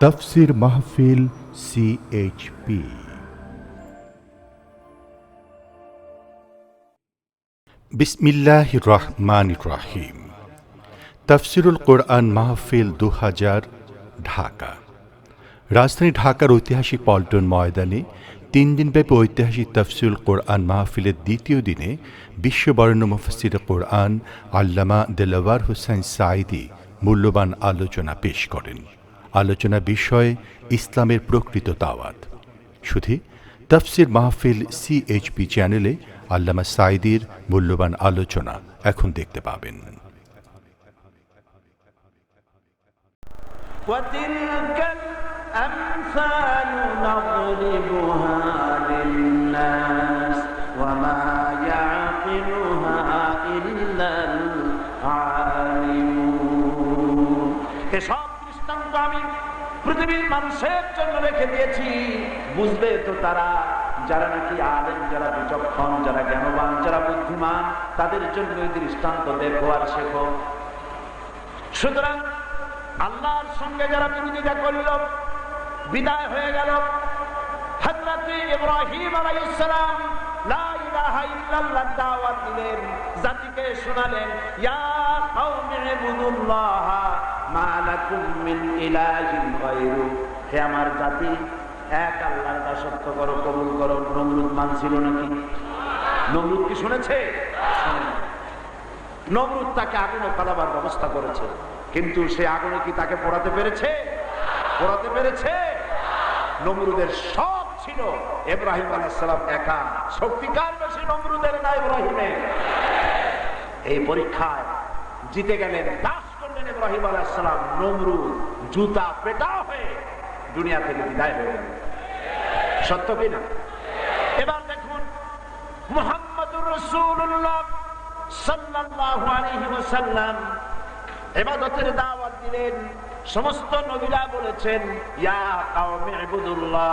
তফসির মাহফিল সিএইচপি বিসমিল্লাহ রহমান রাহিম। তফসিরুল কোরআন মাহফিল দু হাজার ঢাকা। রাজধানী ঢাকার ঐতিহাসিক পল্টন ময়দানে তিন দিনব্যাপী ঐতিহাসিক তফসিল কোরআন মাহফিলের দ্বিতীয় দিনে বিশ্ববরণ্য মুফসির কোরআন আল্লামা দেলাওয়ার হোসেন সাইদি মূল্যবান আলোচনা পেশ করেন। আলোচনা বিষয় ইসলামের প্রকৃত দাওয়াত শুধু তফসির মাহফিল সিএইচপি চ্যানেলে আল্লামা সাইদির মূল্যবান আলোচনা এখন দেখতে পাবেন وتلك الأمثال نضربها للناس وما يعقلها إلا العالمون এসব দৃষ্টান্ত আমি পৃথিবীর মানুষের জন্য রেখে দিয়েছি। বুঝবে তো তারা, যারা নাকি আলেম, যারা বিচক্ষণ, যারা জ্ঞানবান, যারা বুদ্ধিমান, তাদের জন্য দৃষ্টান্ত দেখো আর শেখো। সুতরাং আল্লাহর সঙ্গে যারা বিরোধিতা করল, বিদায় হয়ে গেল। জাতিকে শোনালেন, ইয়া হে আমার জাতি, এক আল্লাহর দাসত্ব করো, কবুল করো। নমরুদ মানছিল নাকি? নমরুদ কি শুনেছে? নমরুদ তাকে আগুনে ফেলাবার ব্যবস্থা করেছে। কিন্তু সে আগুনে কি তাকে পোড়াতে পেরেছে? পড়াতে পেরেছে? নমরুদের সব ছিল। ইব্রাহিম আলাইসালাম একা। শক্তিকার বেশি নমরুদের না ইব্রাহিমে এই পরীক্ষায় জিতে গেলেন দাস ইব্রাহিম আলাইসালাম নমরুদ জুতা পেটা হয়ে দুনিয়া থেকে বিদায় হয়ে গেল। সত্য কিনা এবার দেখুন, মুহাম্মদুর ইবাদতের দাওয়াত দিলেন। সমস্ত নবীরা বলেছেন, ইয়া কাওমে ইবুদুল্লাহ।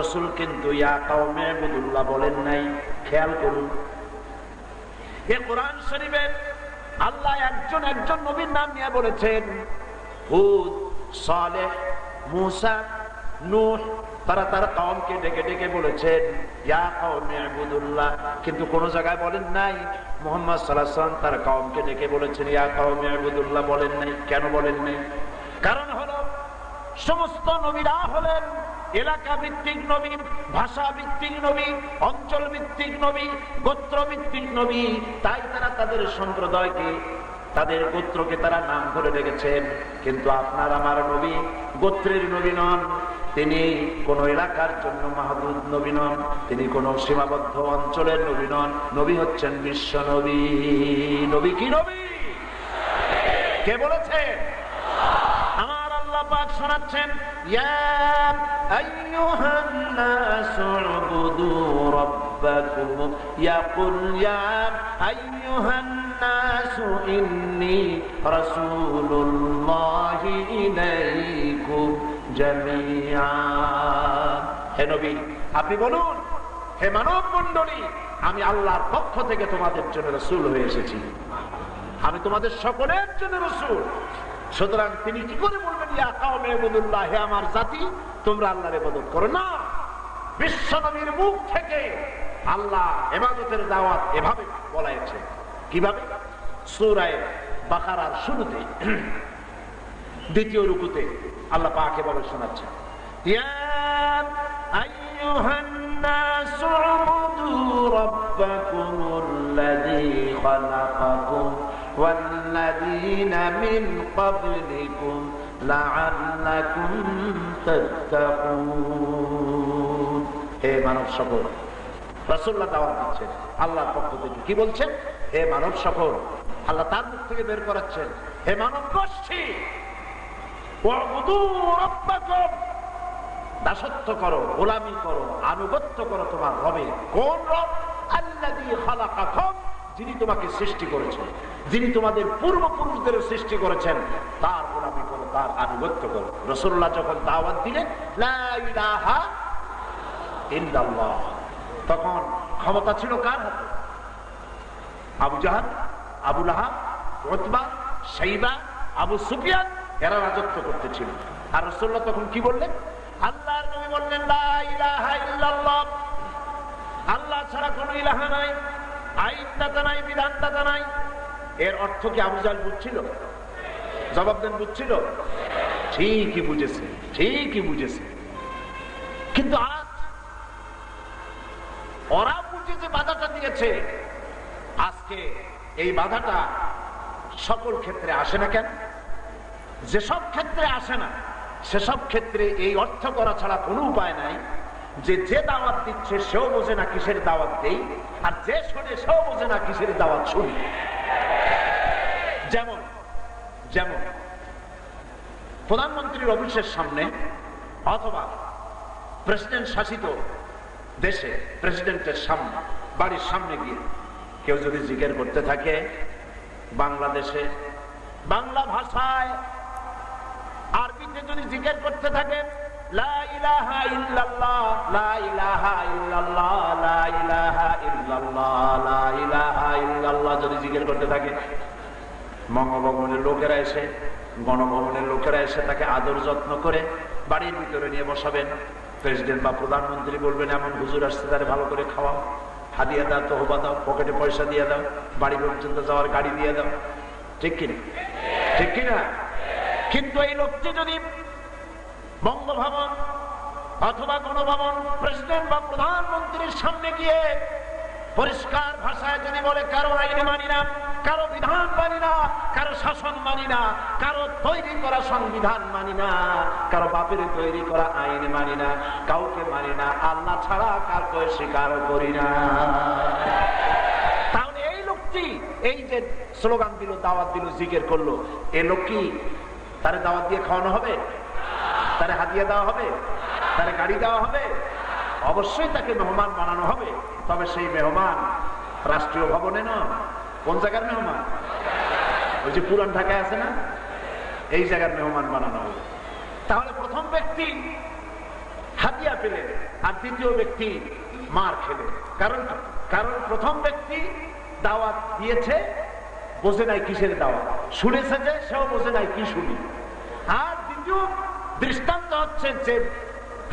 রাসূল কিন্তু ইয়া কাওমে ইবুদুল্লাহ বলেন নাই। খেয়াল করুন। এ কোরআন শরীফে আল্লাহ একজন একজন নবীর নাম নিয়ে বলেছেন, হুদ, সালেহ, মুসা, নূহ, তারা তার কওমকে ডেকে ডেকে বলেছেন, ইয়া কওমে ইবুদুল্লাহ। কিন্তু কোন জায়গায় বলেন নাই, মোহাম্মদ সাল্লাল্লাহু তার কওমকে ডেকে বলেছেন, ইয়া কওমে ইবুদুল্লাহ বলেন নাই। কেন বলেন নাই? কারণ হলো, সমস্ত নবীরা হলেন এলাকা ভিত্তিক নবী ভাষা ভিত্তিক নবী অঞ্চল ভিত্তিক নবী গোত্র ভিত্তিক নবী, তাই তারা তাদের সম্প্রদায়কে, তাদের গোত্রকে তারা নাম ধরে রেখেছেন কিন্তু আপনার আমার নবী গোত্রের নবী নন, তিনি কোন এলাকার জন্য মাহবুদ নবী নন, তিনি কোন সীমাবদ্ধ অঞ্চলের নবী নন, নবী হচ্ছেন বিশ্ব নবী। নবী কি নবী? কে বলেছে আমার আল্লাহ পাক আপনি বলুন, হে মানব মণ্ডলী আমি আল্লাহর পক্ষ থেকে তোমাদের জন্য রসুল হয়ে এসেছি। আমি তোমাদের সকলের জন্য রসুল। সুতরাং তিনি কি করে বলবেন ইয়াকাউমেবুদুল্লাহ হে আমার জাতি, তোমরা আল্লাহর ইবাদত করো না। বিশ্বনবীর মুখ থেকে আল্লাহ এবাদতের দাওয়াত এভাবে বলাইছে। কীভাবে? সৌরায় বাকারার শুরুতে, দ্বিতীয় রুকুতে আল্লাহ পাকে বলে শোনাচ্ছে ইয়া আইয়ুহান নাস রাব্বাকুমুল্লাযী খালাকাকুম والذين من قبلكم لعلكم تتقون হে মানব সকল রাসূলুল্লাহ দাওয়াত দিচ্ছেন আল্লাহর পক্ষ থেকে কি বলছেন হে মানব সকল আল্লাহ তার মুখ থেকে বের করাচ্ছেন হে মানব গোষ্ঠী ওয়াবুদু রাব্বাকুম দাসত্ব করো গোলামি করো আনুগত্য করো তোমার রবে কোন রব আল্লাযী খালাকাকুম যিনি তোমাকে সৃষ্টি করেছেন যিনি তোমাদের পূর্বপুরুষদের সৃষ্টি করেছেন, তার গোলামি করো, তার আনুগত্য করো। রাসূলুল্লাহ যখন দাওয়াত দিলেন তখন ক্ষমতা ছিল কার হাতে? আবু জাহাল, আবু উতবা সাইবা আবু সুফিয়ান, এরা রাজত্ব করতেছিল। আর রসুল্লাহ তখন কি বললেন? আল্লাহর বললেন আল্লাহ ছাড়া কোনো ইলাহা নাই আইনদাতা নাই বিধানদাতা নাই। এর অর্থ কি আবু বুঝছিল? জবাব দেন, বুঝছিল। ঠিকই বুঝেছে ঠিকই বুঝেছে। কিন্তু আজ ওরা বুঝে যে বাধাটা দিয়েছে, আজকে এই বাধাটা সকল ক্ষেত্রে আসে না কেন? যেসব ক্ষেত্রে আসে না সেসব ক্ষেত্রে এই অর্থ করা ছাড়া কোনো উপায় নাই যে যে দাওয়াত দিচ্ছে, সেও বোঝে না কিসের দাওয়াত দেই, আর যে শোনে সেও বোঝে না কিসের দাওয়াত শুনি। যেমন যেমন, প্রধানমন্ত্রীর অফিসের সামনে অথবা প্রেসিডেন্ট শাসিত দেশে প্রেসিডেন্টের সামনে, বাড়ির সামনে গিয়ে কেউ যদি জিজ্ঞেস করতে থাকে, বাংলাদেশে বাংলা ভাষায় আরবিতে যদি জিজ্ঞেস করতে থাকে যদি জিজ্ঞেস করতে থাকে বঙ্গভবনের লোকেরা এসে, গণভবনের লোকেরা এসে তাকে আদর যত্ন করে বাড়ির ভিতরে নিয়ে বসাবেন। প্রেসিডেন্ট বা প্রধানমন্ত্রী বলবেন, এমন হুজুর আসছে, তারে ভালো করে খাওয়াও। হাদিয়া দাও, তহবা দাও, পকেটে পয়সা দিয়ে দাও, বাড়ি পর্যন্ত যাওয়ার গাড়ি দিয়ে দাও। ঠিক কিনা? ঠিক কিনা? কিন্তু এই লোকটি যদি বঙ্গভবন অথবা গণভবন, প্রেসিডেন্ট বা প্রধানমন্ত্রীর সামনে গিয়ে পরিষ্কার ভাষায় যদি বলে, কারও আইন মানি না। কারও বিধান মানি না, কারও শাসন মানি না, কারও তৈরি করা সংবিধান মানি না, কারও বাপের তৈরি করা আইন মানি না, কাউকে মানি না, আল্লাহ ছাড়া কাউকে স্বীকার করি না। তাহলে এই লোকটি এই যে স্লোগান দিল, দাওয়াত দিল, জিকের করল, এ লোক কি তারে দাওয়াত দিয়ে খাওয়ানো হবে? তারে হাতিয়ে দেওয়া হবে? তারে গাড়ি দেওয়া হবে? অবশ্যই তাকে মেহমান বানানো হবে, তবে সেই মেহমান রাষ্ট্রীয় ভবনে নয়। কোন জায়গার মেহমান? ওই যে পুরান ঢাকায় আছে না? এই জায়গার মেহমান বানানো হবে তাহলে প্রথম ব্যক্তি হাতিয়া পেলে, আর দ্বিতীয় ব্যক্তি মার খেলে। কারণ কারণ প্রথম ব্যক্তি দাওয়াত দিয়েছে, বোঝে নাই কিসের দাওয়াত। শুনেছে যে সেও বোঝে নাই কি শুনি। আর দ্বিতীয় দৃষ্টান্ত হচ্ছে যে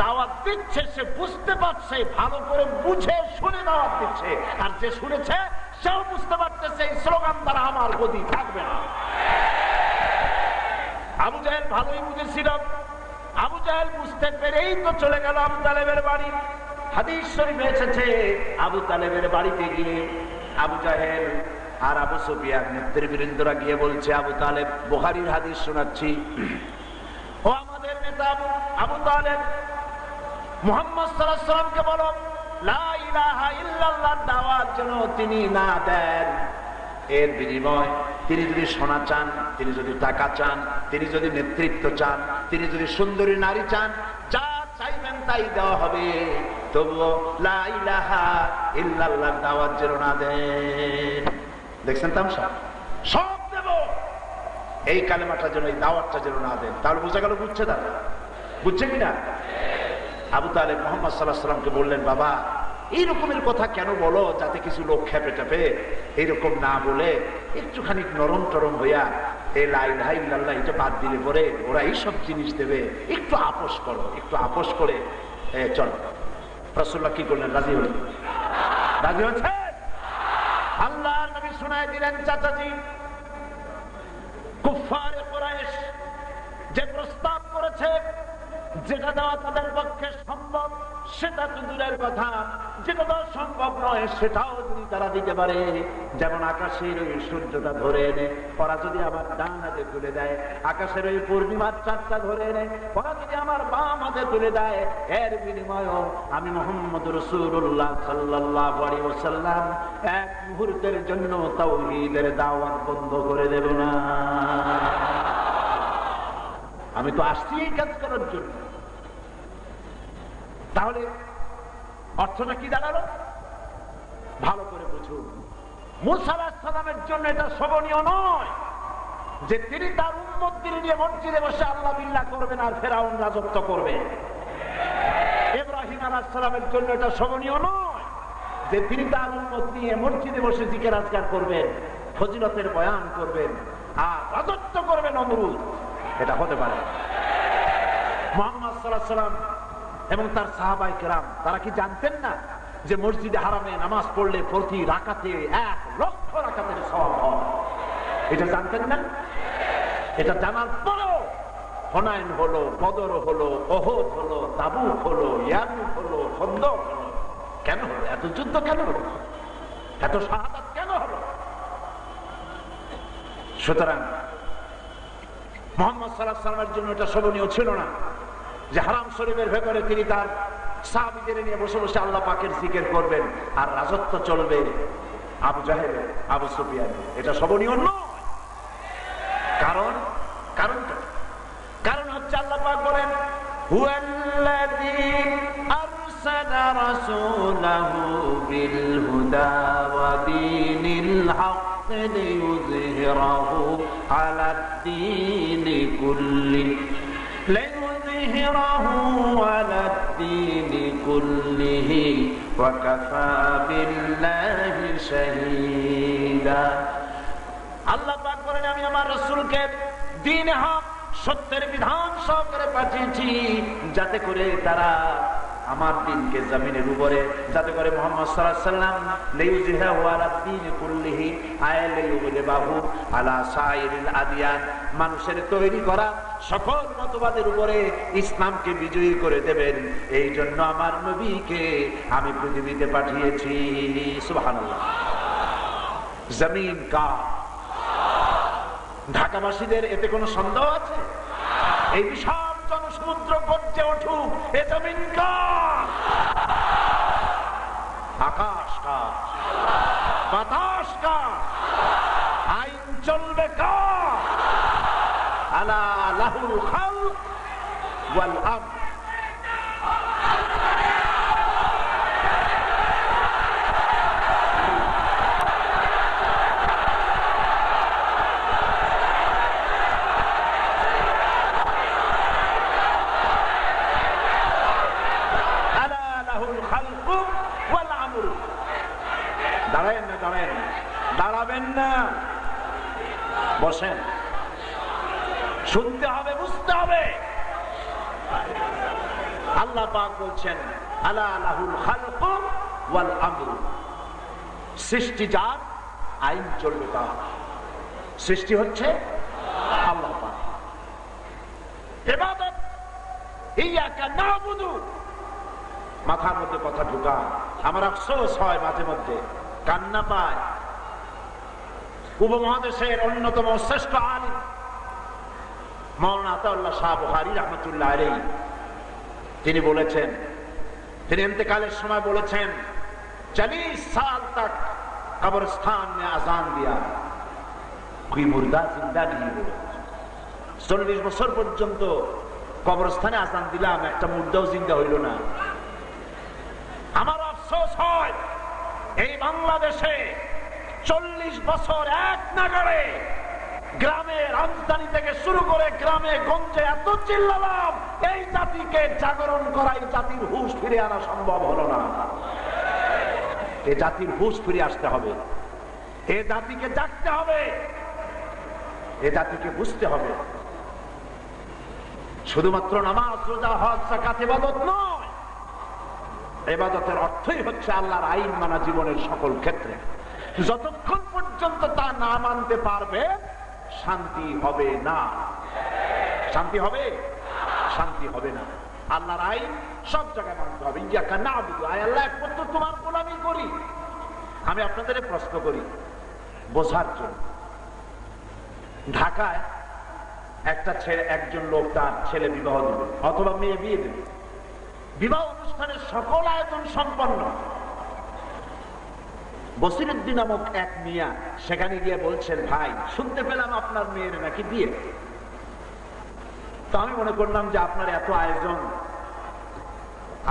দাওয়াত দিচ্ছে, সে বুঝতে পারছে, ভালো করে বুঝে, শুনে দাওয়াত দিচ্ছে। আর যে শুনেছে সেও বুঝতে পারতেছে, এই স্লোগান দ্বারা আমার গতি থাকবে না। আবু জাহেল ভালোই বুঝেছিল। আবু জাহেল বুঝতে পেরেই তো চলে গেল আবু তালেবের বাড়ি। হাদিস শরীফে আবু তালেবের বাড়িতে গিয়ে আবু জাহেল আর আবু সুফিয়ান নেতৃবৃন্দরা গিয়ে বলছে, আবু তালেব, বুখারীর হাদিস শোনাচ্ছি। ও আমাদের নেতা আবু আবু তালেব, মোহাম্মদ আলাইহি সাল্লামকে বলো, লা তিনি না দেন। এর বিনিময় তিনি যদি সোনা চান, তিনি যদি টাকা চান, তিনি যদি নেতৃত্ব চান, তিনি যদি সুন্দরী নারী চান, যা চাইবেন তাই দেওয়া হবে। তবুও লা ইলাহা ইল্লাল্লাহ দাওয়াত যেন না দেন। দেখছেন তামসা সব দেব। এই কালেমাটা যেন এই দাওয়াতটা যেন না দেন। তাহলে বোঝা গেল বুঝছে তারা? বুঝছে কিনা? আবু তালেব মোহাম্মদ সাল্লাহ সাল্লামকে বললেন, বাবা এই রকমের কথা কেন বলো? যাতে কিছু লোক খেপে টেপে এইরকম না বলে একটুখানি নরম টরম হইয়া এই লাইন হাই লাল্লাহ এটা বাদ দিলে পরে ওরা এইসব জিনিস দেবে। একটু আপোষ করো একটু আপোষ করে এ, চলো। রসুল্লাহ কি করলেন? রাজি হলেন? রাজি হচ্ছে আল্লাহ নবী শোনায় দিলেন চাচাজি কুফারে কোরাইশ যে প্রস্তাব করেছে যেটা দেওয়া তাদের পক্ষে সম্ভব। সেটা তো দূরের কথা। যেটা সম্ভব নয়, সেটাও যদি তারা দিতে পারে, যেমন আকাশের ওই সূর্যটা ধরে এনে ওরা যদি আমার ডান হাতে তুলে দেয়, আকাশের ওই পূর্ণিমার চারটা ধরে এনে ওরা যদি আমার বাম হাতে তুলে দেয়, এর বিনিময়েও আমি মোহাম্মদ রসুল্লাহ সাল্লাহ ওসাল্লাম এক মুহূর্তের জন্য তাওহীদের দাওয়াত বন্ধ করে দেব না। আমি তো আসছি এই কাজ করার জন্য। তাহলে অর্থটা কি দাঁড়াল? ভালো করে বুঝুন। মুসালামের জন্য এটা শোভনীয় নয় যে তিনি তার উন্মত তিনি নিয়ে মসজিদে বসে আল্লাহ বিল্লাহ করবেন আর ফেরাউন রাজত্ব করবে। এব্রাহিম জন্য এটা শোভনীয় নয় যে তিনি তার উন্মত নিয়ে মসজিদে বসে জিকের আজকার করবেন, ফজিলতের বয়ান করবেন আর রাজত্ব করবেন অমরুদ এটা হতে পারে। মোহাম্মদ সাল্লাহ সাল্লাম এবং তার সাহাবাই কেরাম, তারা কি জানতেন না যে মসজিদে হারামে নামাজ পড়লে প্রতি রাকাতে এক লক্ষ সওয়াব হয়? এটা জানতেন না? এটা জানার পরেও হনায়ন হলো, বদর হলো অহদ হলো, তাবুক হলো ইয়ামুক হলো, খন্দক হলো। কেন হলো? এত যুদ্ধ কেন হলো? এত শাহাদাত কেন হলো? সুতরাং মোহাম্মদ সাল্লাহ সাল্লামের জন্য এটা শোভনীয় ছিল না। যে হারাম শরীফের ভেতরে তিনি তার সাহাবিদের নিয়ে বসে বসে আল্লাহ পাকের জিকির করবেন, আর রাজত্ব চলবে আবু জাহেদ আবু সুফিয়ান এটা শোভনীয় নয় কারণ, কারণটা? কারণ হচ্ছে আল্লাহ পাক বলেন, হুয়াল্লাযী ليظهره على الدين كله وكفى بالله شهيدا আল্লাহ পাক বলেন আমি আমার রসুলকে দিন হক সত্যের বিধান সহকারে পাঠিয়েছি যাতে করে তারা আমার দিনকে জমিনের উপরে যাতে করে মোহাম্মদ সাল্লাম মানুষের তৈরি করা সকল মতবাদের উপরে ইসলামকে বিজয়ী করে দেবেন। এই জন্য আমার নবীকে আমি পৃথিবীতে পাঠিয়েছি। জমিন কা? ঢাকাবাসীদের এতে কোনো সন্দেহ আছে? এই বিশাল জনসমুদ্র গর্জে উঠুক। এ জমিন? আকাশ কার? বাতাস কার? আইন চলবে কার? আলা লাহুল আমর না দাঁড়াবেন না। বসেন। শুনতে হবে, বুঝতে হবে। আল্লাহ পাক বলছেন সৃষ্টি যার, আইন চলবে তার। সৃষ্টি হচ্ছে আল্লাহ পাক। নাবুদু। মাথার মধ্যে কথা ঢুকা আমার আফসোস হয় মাঝে মধ্যে। কান্না পায়। উপমহাদেশের অন্যতম শ্রেষ্ঠ আলিম মৌলানা আতাউল্লাহ শাহ বুহারি রহমতুল্লাহ আলাই তিনি বলেছেন, তিনি ইন্তেকালের সময় বলেছেন চালিশ সাল তক কবরস্থান আজান দিয়া। কোই মুর্দা জিন্দা নেই চল্লিশ বছর পর্যন্ত কবরস্থানে আজান দিলাম, একটা মুর্দাও জিন্দা হইল না আমার আফসোস হয় এই বাংলাদেশে চল্লিশ বছর এক নাগারে গ্রামে রাজধানী থেকে শুরু করে গ্রামে, গঞ্জে এত চিল্লালাম, এই জাতিকে জাগরণ করা এই জাতির হুশ ফিরে আনা সম্ভব হলো না। এ জাতির হুশ ফিরে আসতে হবে। এ জাতিকে জাগতে হবে। এ জাতিকে বুঝতে হবে। শুধুমাত্র নামাজ, রোজা, হজ জাকাত ইবাদত নয়। এবাদতের অর্থই হচ্ছে আল্লাহর আইন মানা জীবনের সকল ক্ষেত্রে। যতক্ষণ পর্যন্ত তা না মানতে পারবে, শান্তি হবে না। শান্তি হবে? শান্তি হবে না। আল্লাহর আইন সব জায়গায় মানতে হবে। আমি আপনাদের প্রশ্ন করি, বোঝার জন্য। ঢাকায় একটা ছেলে, একজন লোক তার ছেলে বিবাহ দেবে, অথবা মেয়ে বিয়ে দেবে। বিবাহ অনুষ্ঠানের সকল আয়োজন সম্পন্ন। বসিরুদ্দিন নামক এক মিয়া সেখানে গিয়ে বলছেন, ভাই, শুনতে পেলাম আপনার মেয়ের নাকি বিয়ে। তো আমি মনে করলাম যে আপনার এত আয়োজন,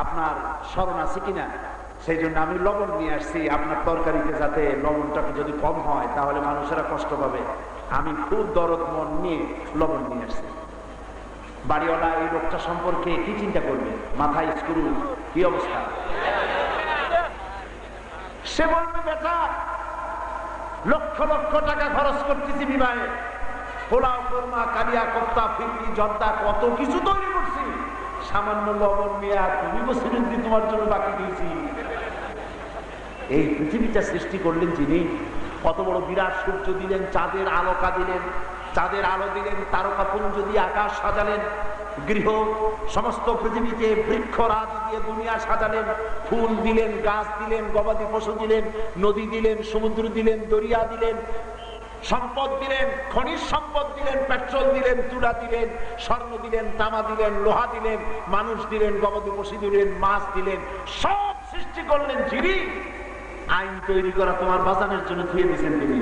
আপনার স্মরণ আছে কিনা? সেই জন্য আমি লবণ নিয়ে আসছি আপনার তরকারিতে যাতে লবণটা যদি কম হয়, তাহলে মানুষেরা কষ্ট পাবে। আমি খুব দরদ মন নিয়ে লবণ নিয়ে আসছি। বাড়িওয়ালা এই লোকটা সম্পর্কে কি চিন্তা করবে? মাথায় স্ক্রু, কি অবস্থা? সে বলবে, বেটা, লক্ষ লক্ষ টাকা খরচ করতেছি বিবাহে। পোলাও, কোরমা, কালিয়া, কপ্তা ফিরনি জর্দা, কত কিছু তৈরি করছি। সামান্য লবণ মিয়া তুমি দিন তোমার জন্য বাকি দিয়েছি। এই পৃথিবীটা সৃষ্টি করলেন যিনি। কত বড় বিরাট সূর্য দিলেন, চাঁদের আলোকা দিলেন, চাঁদের আলো দিলেন, তারকা পুঞ্জ দিয়ে আকাশ সাজালেন। গৃহ, সমস্ত পৃথিবীতে বৃক্ষরাজ দিয়ে দুনিয়া সাজালেন। ফুল দিলেন, গাছ দিলেন, গবাদি পশু দিলেন, নদী দিলেন, সমুদ্র দিলেন, দরিয়া দিলেন, সম্পদ দিলেন, খনিজ সম্পদ দিলেন, পেট্রোল দিলেন, তুলা দিলেন, স্বর্ণ দিলেন, তামা দিলেন, লোহা দিলেন, মানুষ দিলেন, গবাদি পশু দিলেন, মাছ দিলেন, সব সৃষ্টি করলেন যিনি। আইন তৈরি করা তোমার বাজানের জন্য ধুয়ে দিয়েছেন তিনি।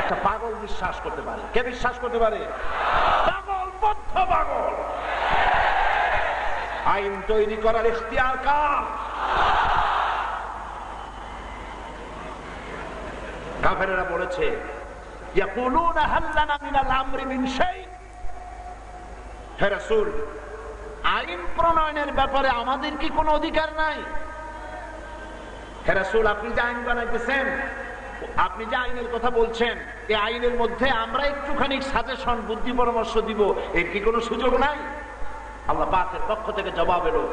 একটা পাগল বিশ্বাস করতে পারে। কে বিশ্বাস করতে পারে? পাগল। আইন তৈরি করার কার? বলেছে আইন প্রণয়নের ব্যাপারে আমাদের কি কোনো অধিকার নাই? হে রাসূল, আপনি যে আইন বানাইতেছেন, আপনি যে আইনের কথা বলছেন এই আইনের মধ্যে আমরা একটুখানি সাজেশন বুদ্ধি পরামর্শ দিব, এর কি কোনো সুযোগ নাই? আল্লাহ পাকের পক্ষ থেকে জবাব এলো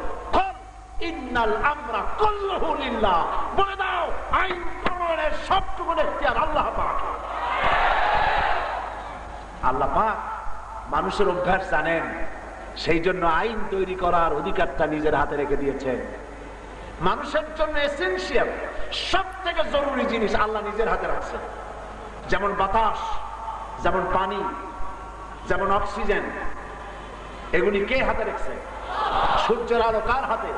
মানুষের অভ্যাস জানেন, সেই জন্য আইন তৈরি করার অধিকারটা নিজের হাতে রেখে দিয়েছেন। মানুষের জন্য এসেন্সিয়াল সব থেকে জরুরি জিনিস আল্লাহ নিজের হাতে রাখছেন। যেমন বাতাস, যেমন পানি, যেমন অক্সিজেন। এগুলি কে হাতে রেখেছে? সূর্যের আলো কার হাতে?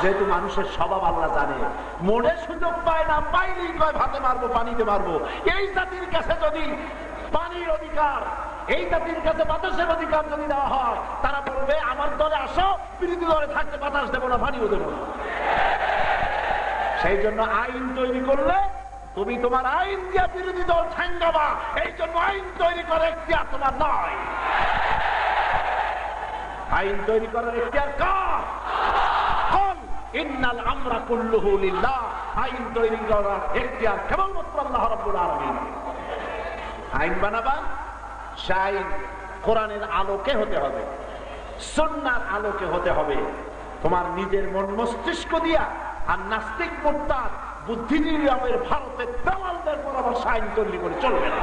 যেহেতু মানুষের স্বভাব আল্লাহ জানে। মনে সুযোগ পায় না, পাইলেই কয়, ভাতে মারবো, পানিতে মারবো। এই জাতির কাছে যদি পানির অধিকার, এই জাতির কাছে বাতাসের অধিকার যদি দেওয়া হয়, তারা বলবে, আমার দলে আসো, বিরোধী দলে থাকতে বাতাস দেবো না, পানিও দেবো না। সেই জন্য আইন তৈরি করলে তুমি তোমার আইন দিয়ে বিরোধী দল ঠেঙ্গাবা। এই জন্য আইন তৈরি করে এখতিয়ার তোমার নয় আইন তৈরি করার এখতিয়ার কার? ইন্নাল আমরা আইন তৈরি করার এখতিয়ার কেবলমাত্র আল্লাহ আইন বানাবা কোরআনের আলোকে হতে হবে সন্ন্যার আলোকে হতে হবে। তোমার নিজের মন মস্তিষ্ক দিয়া আর নাস্তিক মোর্তার বুদ্ধিজীবী ভারতের দালালদের পরামর্শ আইন তৈরি করে চলবে না।